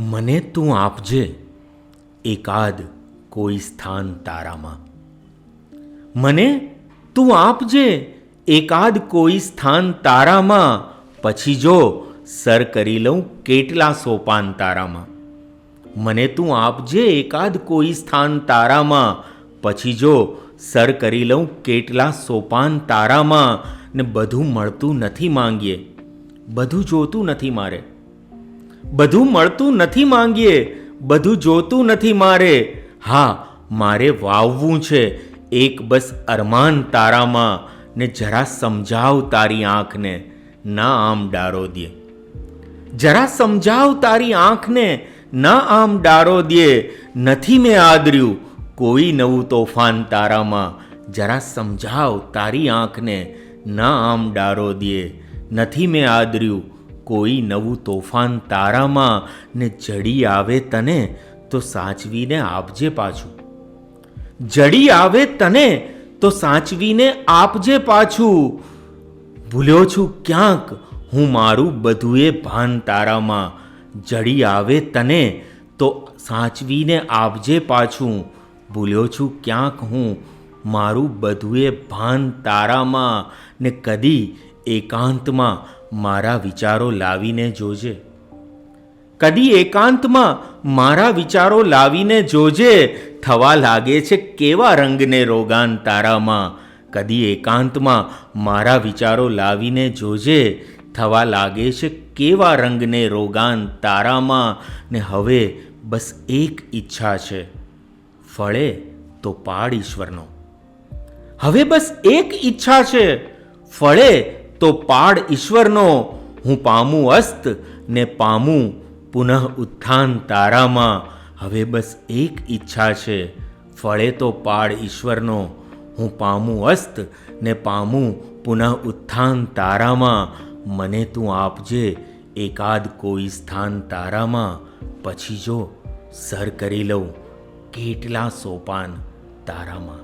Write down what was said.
મને તું આપજે. એકાદ કોઈ સ્થાન તારામાં. મને તું આપજે. એકાદ કોઈ સ્થાન તારામાં. પછી જો સર કરી લઉં કેટલા સોપાન તારામાં. મને તું આપજે એકાદ કોઈ સ્થાન તારામાં. પછી જો સર કરી લઉં કેટલા સોપાન તારામાં. ને બધું મળતું નથી માંગીએ. બધું જોતું નથી મારે. બધું મળતું નથી માંગીએ, બધું જોતું નથી મારે. હા, મારે વાવવું છે. એક બસ અરમાન તારામાં ને જરા સમજાવ તારી આંખને. ના આમ ડારો દે. જરા સમજાવ તારી આંખને. ના આમ ડારો દે. નથી મેં આદર્યું. કોઈ નવું તોફાન તારામાં. જરા સમજાવ તારી આંખને. ના આમ ડારો દે. નથી મેં આદર્યું. કોઈ નવું તોફાન તારામાં ને જડી આવે તને, તો સાચવીને આપજે પાછું. જડી આવે તને, તો સાચવીને આપજે પાછું. ભૂલ્યો છું ક્યાંક, હું મારું બધુંએ ભાન તારામાં. જડી આવે તને, તો સાચવીને આપજે પાછું. ભૂલ્યો છું ક્યાંક, હું મારું બધુંએ ભાન તારામાં ને કદી એકાંતમાં. મારા વિચારો લાવીને જોજે. કદી એકાંતમાં મારા વિચારો લાવીને જોજે. થવા લાગે છે કેવા રંગને રોગાન તારામાં. કદી એકાંતમાં મારા વિચારો લાવીને જોજે. થવા લાગે છે કેવા રંગને રોગાન તારામાં. ને હવે બસ એક ઈચ્છા છે. ફળે તો પાડ ઈશ્વરનો. હવે બસ એક ઈચ્છા છે. ફળે તો પાડ ઈશ્વરનો. હું પામું અસ્ત ને પામું પુનઃ ઉત્થાન તારામાં. હવે બસ એક ઈચ્છા છે, ફળે તો પાડ ઈશ્વરનો. હું પામું અસ્ત ને પામું પુનઃ ઉત્થાન તારામાં. મને તું આપજે એકાદ કોઈ સ્થાન તારામાં. પછી જો સર કરી લઉં, કેટલા સોપાન તારામાં.